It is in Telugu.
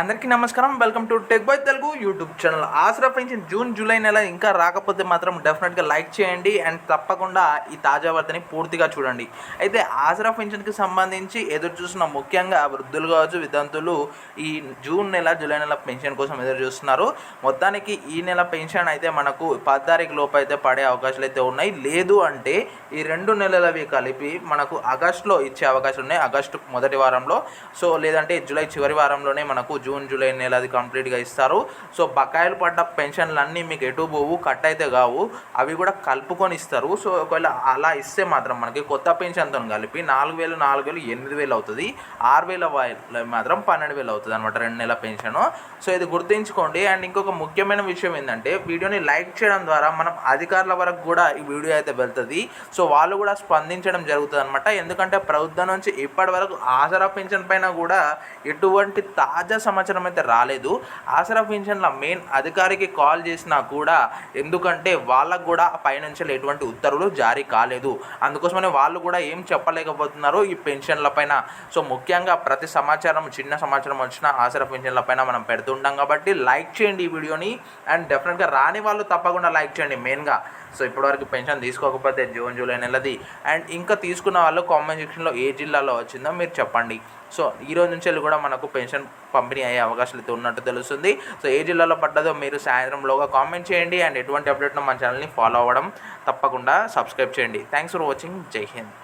అందరికీ నమస్కారం. Welcome to tech boy Telugu YouTube channel Aasara pension June July నెల ఇంకా రాకపోతే మాత్రం డెఫినెట్గా లైక్ చేయండి అండ్ తప్పకుండా ఈ తాజా వార్తని పూర్తిగా చూడండి. అయితే ఆసరా పెన్షన్కి సంబంధించి ఎదురు చూసిన ముఖ్యంగా వృద్ధులు కావచ్చు వితంతులు ఈ జూన్ నెల జూలై నెల పెన్షన్ కోసం ఎదురు చూస్తున్నారు. మొత్తానికి ఈ నెల పెన్షన్ అయితే మనకు పది తారీఖు లోపు అయితే పడే అవకాశాలు అయితే ఉన్నాయి. లేదు అంటే ఈ రెండు నెలలవి కలిపి మనకు ఆగస్టులో ఇచ్చే అవకాశం ఉన్నాయి. ఆగస్టు మొదటి వారంలో. సో లేదంటే జూలై చివరి వారంలోనే మనకు జూన్ జూలై నెల అది కంప్లీట్గా ఇస్తారు. సో బకాయిలు పడ్డ పెన్షన్లు అన్నీ మీకు ఎటు పోవు కట్ అయితే కావు. అవి కూడా కలుపుకొని ఇస్తారు. సో ఒకవేళ అలా ఇస్తే మాత్రం మనకి కొత్త పెన్షన్తో కలిపి నాలుగు వేలు నాలుగు వేలు ఎనిమిది వేలు అవుతుంది. ఆరు వేల మాత్రం పన్నెండు వేలు అవుతుంది అనమాట రెండు నెలల పెన్షన్. సో ఇది గుర్తుంచుకోండి. అండ్ ఇంకొక ముఖ్యమైన విషయం ఏంటంటే వీడియోని లైక్ చేయడం ద్వారా మనం అధికారుల వరకు కూడా ఈ వీడియో అయితే వెళ్తుంది. సో వాళ్ళు కూడా స్పందించడం జరుగుతుంది అనమాట ఎందుకంటే ప్రభుత్వం నుంచి ఇప్పటి వరకు ఆసరా పెన్షన్ పైన కూడా ఎటువంటి తాజా సమాచారం అయితే రాలేదు. ఆసరా పెన్షన్ల మెయిన్ అధికారికి కాల్ చేసినా కూడా ఎందుకంటే వాళ్ళకు కూడా పైనుంచి ఎటువంటి ఉత్తర్వులు జారీ కాలేదు. అందుకోసమనే వాళ్ళు కూడా ఏం చెప్పలేకపోతున్నారు ఈ పెన్షన్ల పైన. సో ముఖ్యంగా ప్రతి సమాచారం చిన్న సమాచారం వచ్చిన ఆసరా పెన్షన్ల పైన మనం పెడుతుంటాం కాబట్టి లైక్ చేయండి ఈ వీడియోని. అండ్ డెఫినెట్గా రాని వాళ్ళు తప్పకుండా లైక్ చేయండి మెయిన్గా. సో ఇప్పటివరకు పెన్షన్ తీసుకోకపోతే జూన్ జూలై నెలది. అండ్ ఇంకా తీసుకున్న వాళ్ళు కామెంట్ సెక్షన్లో ఏ జిల్లాలో వచ్చిందో మీరు చెప్పండి. సో ఈ రోజు నుంచి వెళ్ళి కూడా మనకు పెన్షన్ పంపిణీ అయ్యే అవకాశాలు అయితే ఉన్నట్టు తెలుస్తుంది. సో ఏ జిల్లాలో పడ్డదో మీరు సాయంత్రంలోగా కామెంట్ చేయండి. అండ్ ఎటువంటి అప్డేట్ను మన ఛానల్ని ఫాలో అవ్వడం తప్పకుండా సబ్స్క్రైబ్ చేయండి. Thanks for watching. జై హింద్.